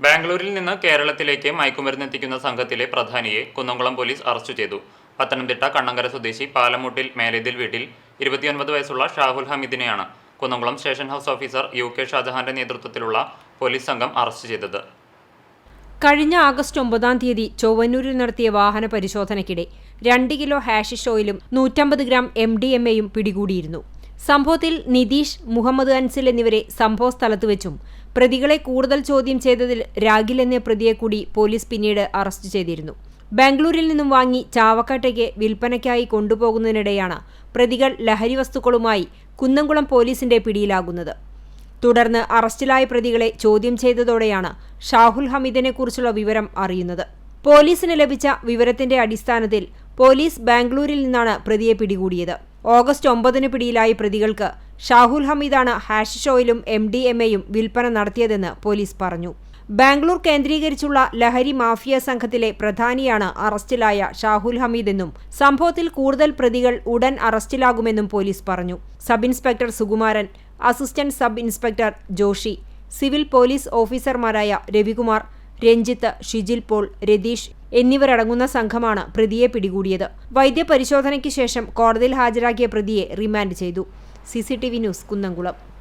ബാംഗ്ലൂരിൽ നിന്ന് കേരളത്തിലേക്ക് മയക്കുമരുന്ന് എത്തിക്കുന്ന സംഘത്തിലെ പ്രധാനിയെ കുന്നംകുളം പോലീസ് അറസ്റ്റ് ചെയ്തു. പത്തനംതിട്ട കണ്ണങ്കര സ്വദേശി പാലമൂട്ടിൽ മേലേതിൽ വീട്ടിൽ ഇരുപത്തിയൊൻപത് വയസ്സുള്ള Shahul ഹമീദിനെയാണ് Kunnamkulam station house officer U K ഷാജഹാന്റെ നേതൃത്വത്തിലുള്ള പോലീസ് സംഘം അറസ്റ്റ് ചെയ്തത്. കഴിഞ്ഞ ആഗസ്റ്റ് ഒമ്പതാം തീയതി ചൊവ്വന്നൂരിൽ നടത്തിയ വാഹന പരിശോധനയ്ക്കിടെ രണ്ട് കിലോ ഹാഷിഷ് ഓയിലും നൂറ്റമ്പത് ഗ്രാം എം ഡി എം എയും പിടികൂടിയിരുന്നു. സംഭവത്തിൽ നിതീഷ് മുഹമ്മദ് അൻസിൽ എന്നിവരെ സംഭവ സ്ഥലത്ത് വെച്ചും പ്രതികളെ കൂടുതൽ ചോദ്യം ചെയ്തതിൽ രാഗിൽ എന്ന പ്രതിയെ കൂടി പോലീസ് പിന്നീട് അറസ്റ്റ് ചെയ്തിരുന്നു. ബാംഗ്ലൂരിൽ നിന്നും വാങ്ങി ചാവക്കാട്ടേക്ക് വിൽപ്പനയ്ക്കായി കൊണ്ടുപോകുന്നതിനിടെയാണ് പ്രതികൾ ലഹരി വസ്തുക്കളുമായി കുന്നംകുളം പോലീസിന്റെ പിടിയിലാകുന്നത്. തുടർന്ന് അറസ്റ്റിലായ പ്രതികളെ ചോദ്യം ചെയ്തതോടെയാണ് ഷാഹുൽ ഹമീദിനെക്കുറിച്ചുള്ള വിവരം അറിയുന്നത്. പോലീസിന് ലഭിച്ച വിവരത്തിന്റെ അടിസ്ഥാനത്തിൽ പോലീസ് ബാംഗ്ലൂരിൽ നിന്നാണ് പ്രതിയെ പിടികൂടിയത്. ഓഗസ്റ്റ് ഒമ്പതിന് പിടിയിലായ പ്രതികൾക്ക്. ഷാഹുൽ ഹമീദാണ് ഹാഷ് ഷോയിലും എം ഡി എം എയും വിൽപ്പന നടത്തിയതെന്ന് പോലീസ് പറഞ്ഞു. ബാംഗ്ലൂർ കേന്ദ്രീകരിച്ചുള്ള ലഹരി മാഫിയ സംഘത്തിലെ പ്രധാനിയാണ് അറസ്റ്റിലായ ഷാഹുൽ ഹമീദെന്നും സംഭവത്തിൽ കൂടുതൽ പ്രതികൾ ഉടൻ അറസ്റ്റിലാകുമെന്നും പോലീസ് പറഞ്ഞു. Sub inspector Sukumaran assistant sub inspector Joshi civil police ഓഫീസർമാരായ രവികുമാർ രഞ്ജിത്ത് ഷിജിൽ പോൾ രതീഷ് എന്നിവരടങ്ങുന്ന സംഘമാണ് പ്രതിയെ പിടികൂടിയത്. വൈദ്യപരിശോധനയ്ക്ക് ശേഷം കോടതിയിൽ ഹാജരാക്കിയ പ്രതിയെ റിമാൻഡ് ചെയ്തു. CCTV news Kunnamkulam.